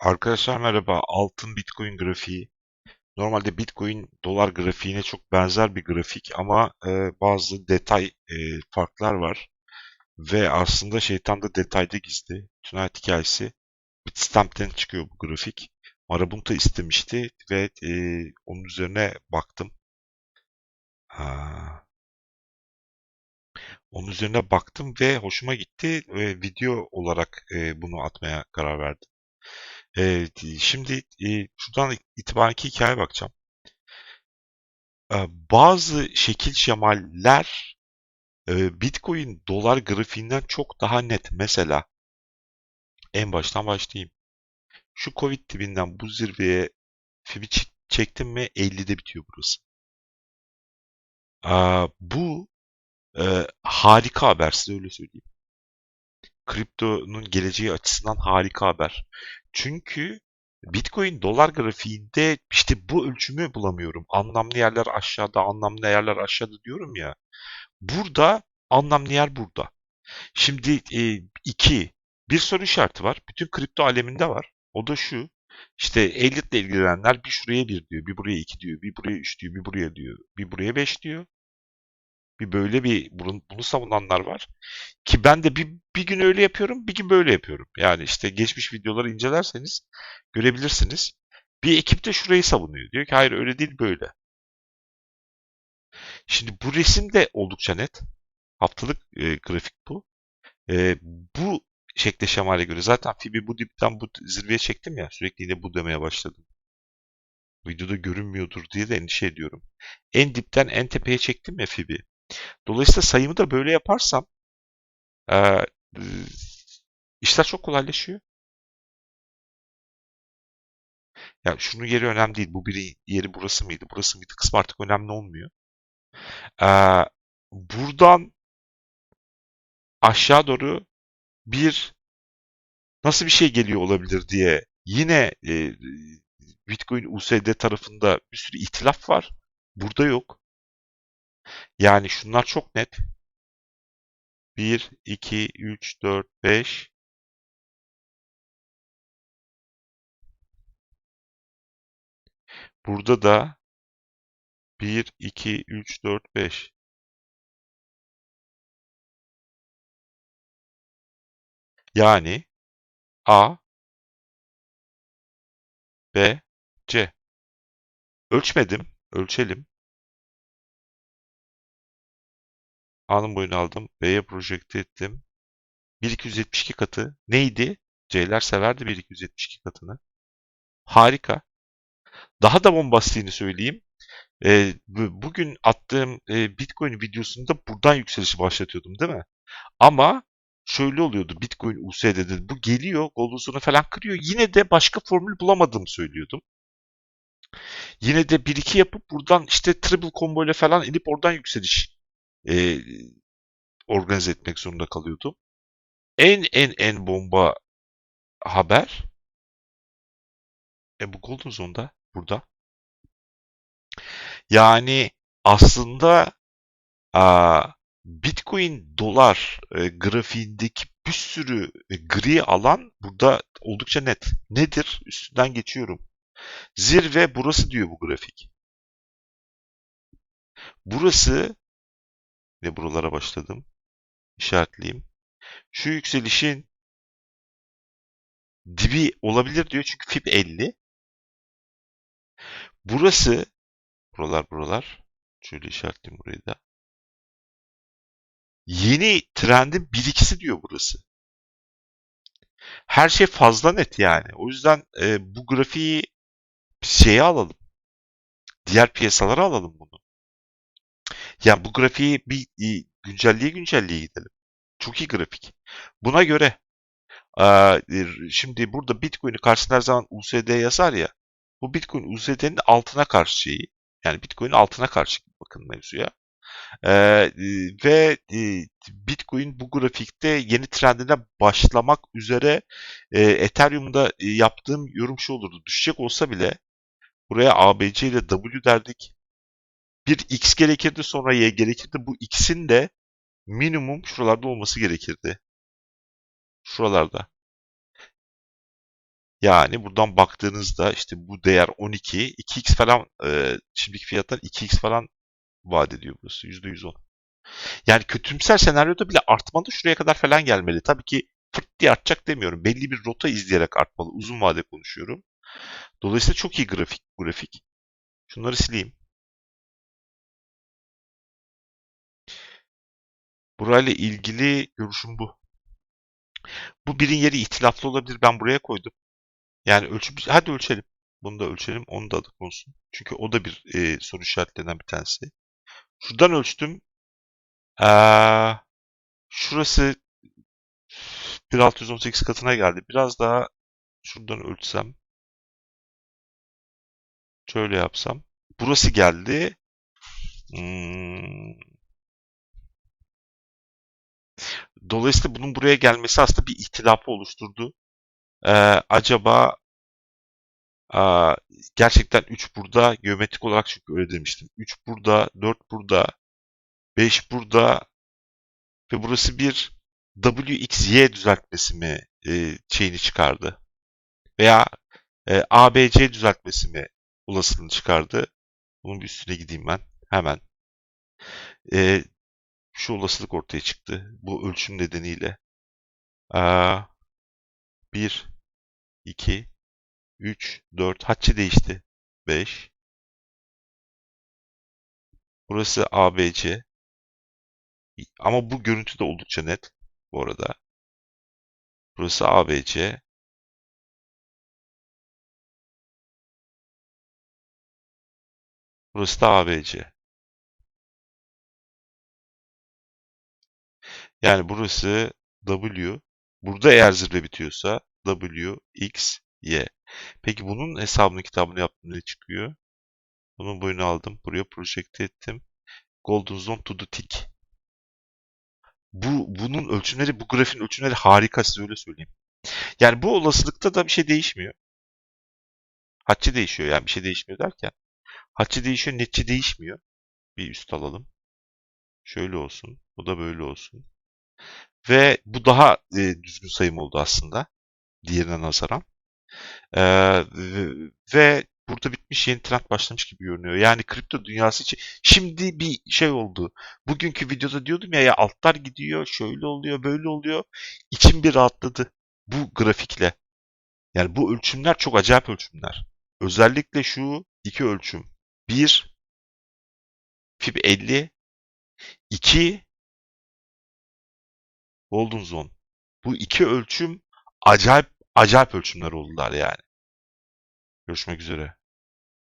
Arkadaşlar merhaba. Altın Bitcoin grafiği. Normalde Bitcoin dolar grafiğine çok benzer bir grafik ama e, bazı detay e, farklar var. Ve aslında şeytan da detayda gizli. Tonight hikayesi Bitstamp'ten çıkıyor bu grafik. Marabunta istemişti ve e, onun üzerine baktım. Ha, onun üzerine baktım ve hoşuma gitti ve video olarak e, bunu atmaya karar verdim. Evet, şimdi e, şuradan itibaren iki hikaye bakacağım. E, bazı şekil şemaller e, Bitcoin dolar grafiğinden çok daha net. Mesela en baştan başlayayım. Şu Covid dibinden bu zirveye Fib'i çektim mi 50'de bitiyor burası. E, bu e, harika haber size öyle söyleyeyim. Kriptonun geleceği açısından harika haber. Çünkü Bitcoin dolar grafiğinde işte bu ölçümü bulamıyorum. Anlamlı yerler aşağıda, anlamlı yerler aşağıda diyorum ya. Burada anlamlı yer burada. Şimdi e, iki, bir soru işareti var. Bütün kripto aleminde var. O da şu. İşte Elliot'la ilgilenenler bir şuraya bir diyor, bir buraya iki diyor, bir buraya üç diyor, bir buraya diyor, bir buraya beş diyor. Bir böyle bir bunu, bunu savunanlar var. Ki ben de bir, bir gün öyle yapıyorum, bir gün böyle yapıyorum. Yani işte geçmiş videoları incelerseniz görebilirsiniz. Bir ekip de şurayı savunuyor. Diyor ki hayır öyle değil böyle. Şimdi bu resim de oldukça net. Haftalık e, grafik bu. E, bu şekle şemale göre zaten Fibi bu dipten bu zirveye çektim ya sürekli yine bu demeye başladım. Videoda görünmüyordur diye de endişe ediyorum. En dipten en tepeye çektim ya Fibi. Dolayısıyla sayımı da böyle yaparsam e, işler çok kolaylaşıyor. Ya şunun yeri önemli değil. Bu biri yeri burası mıydı, burası mıydı kısmı artık önemli olmuyor. Ee, buradan aşağı doğru bir nasıl bir şey geliyor olabilir diye yine e, Bitcoin USD tarafında bir sürü ihtilaf var. Burada yok. Yani şunlar çok net. 1, 2, 3, 4, 5. Burada da 1, 2, 3, 4, 5. Yani A, B, C. Ölçmedim. Ölçelim. A'nın boyunu aldım. B'ye projekte ettim. 1272 katı. Neydi? C'ler severdi 1272 katını. Harika. Daha da bombastiğini söyleyeyim. E, bugün attığım e, Bitcoin videosunda buradan yükselişi başlatıyordum değil mi? Ama şöyle oluyordu Bitcoin USD'de bu geliyor Golduzunu falan kırıyor. Yine de başka formül bulamadığımı söylüyordum. Yine de 1-2 yapıp buradan işte triple combo ile falan inip oradan yükseliş e, organize etmek zorunda kalıyordum. En en en bomba haber e bu Golden Zone'da burada. Yani aslında a, Bitcoin dolar e, grafiğindeki bir sürü e, gri alan burada oldukça net. Nedir? Üstünden geçiyorum. Zirve burası diyor bu grafik. Burası ve buralara başladım. İşaretleyeyim. Şu yükselişin dibi olabilir diyor çünkü FIB 50. Burası buralar buralar. Şöyle işaretleyeyim burayı da. Yeni trendin bir ikisi diyor burası. Her şey fazla net yani. O yüzden e, bu grafiği şeye alalım. Diğer piyasalara alalım bunu. Yani bu grafiği bir e, güncelliğe güncelliğe gidelim. Çok iyi grafik. Buna göre şimdi burada Bitcoin'i karşısında her zaman USD yazar ya. Bu Bitcoin USD'nin altına karşı şeyi. Yani Bitcoin altına karşı bakın mevzuya. Ee, ve Bitcoin bu grafikte yeni trendine başlamak üzere e, Ethereum'da e, yaptığım yorum şu olurdu. Düşecek olsa bile buraya ABC ile W derdik. Bir X gerekirdi sonra Y gerekirdi. Bu X'in de minimum şuralarda olması gerekirdi. Şuralarda. Yani buradan baktığınızda işte bu değer 12, 2x falan e, şimdiki fiyatlar 2x falan vaat ediyor burası. %110. Yani kötümser senaryoda bile artmalı şuraya kadar falan gelmeli. Tabii ki fırt diye artacak demiyorum. Belli bir rota izleyerek artmalı. Uzun vade konuşuyorum. Dolayısıyla çok iyi grafik. grafik. Şunları sileyim. Burayla ilgili görüşüm bu. Bu birin yeri ihtilaflı olabilir. Ben buraya koydum. Yani ölçüm, hadi ölçelim. Bunu da ölçelim. Onu da adı konsun. Çünkü o da bir e, soru işaretlerinden bir tanesi. Şuradan ölçtüm. Ee, şurası 1618 katına geldi. Biraz daha şuradan ölçsem. Şöyle yapsam. Burası geldi. Hmm. Dolayısıyla bunun buraya gelmesi aslında bir ihtilafı oluşturdu. Ee, acaba aa, gerçekten 3 burada geometrik olarak çünkü öyle demiştim. 3 burada, 4 burada, 5 burada ve burası bir WXY düzeltmesi mi e, şeyini çıkardı? Veya e, ABC düzeltmesi mi olasılığını çıkardı? Bunun bir üstüne gideyim ben hemen. E, şu olasılık ortaya çıktı bu ölçüm nedeniyle. Aa, 1, 2, 3, 4. Hatçı değişti. 5. Burası ABC. Ama bu görüntü de oldukça net bu arada. Burası ABC. Burası da ABC. Yani burası W. Burada eğer zirve bitiyorsa W, X, Y. Peki bunun hesabını kitabını yaptım ne çıkıyor? Bunun boyunu aldım. Buraya projekte ettim. Golden Zone to the tick. Bu, bunun ölçümleri, bu grafiğin ölçümleri harika size öyle söyleyeyim. Yani bu olasılıkta da bir şey değişmiyor. Hatçı değişiyor yani bir şey değişmiyor derken. Hatçı değişiyor, netçi değişmiyor. Bir üst alalım. Şöyle olsun. Bu da böyle olsun. Ve bu daha e, düzgün sayım oldu aslında. Diğerine nazaran. Ee, ve, burada bitmiş yeni trend başlamış gibi görünüyor. Yani kripto dünyası için şimdi bir şey oldu. Bugünkü videoda diyordum ya ya altlar gidiyor, şöyle oluyor, böyle oluyor. İçim bir rahatladı bu grafikle. Yani bu ölçümler çok acayip ölçümler. Özellikle şu iki ölçüm. Bir, FIB 50. iki Golden Zone. Bu iki ölçüm acayip acayip ölçümler oldular yani. Görüşmek üzere.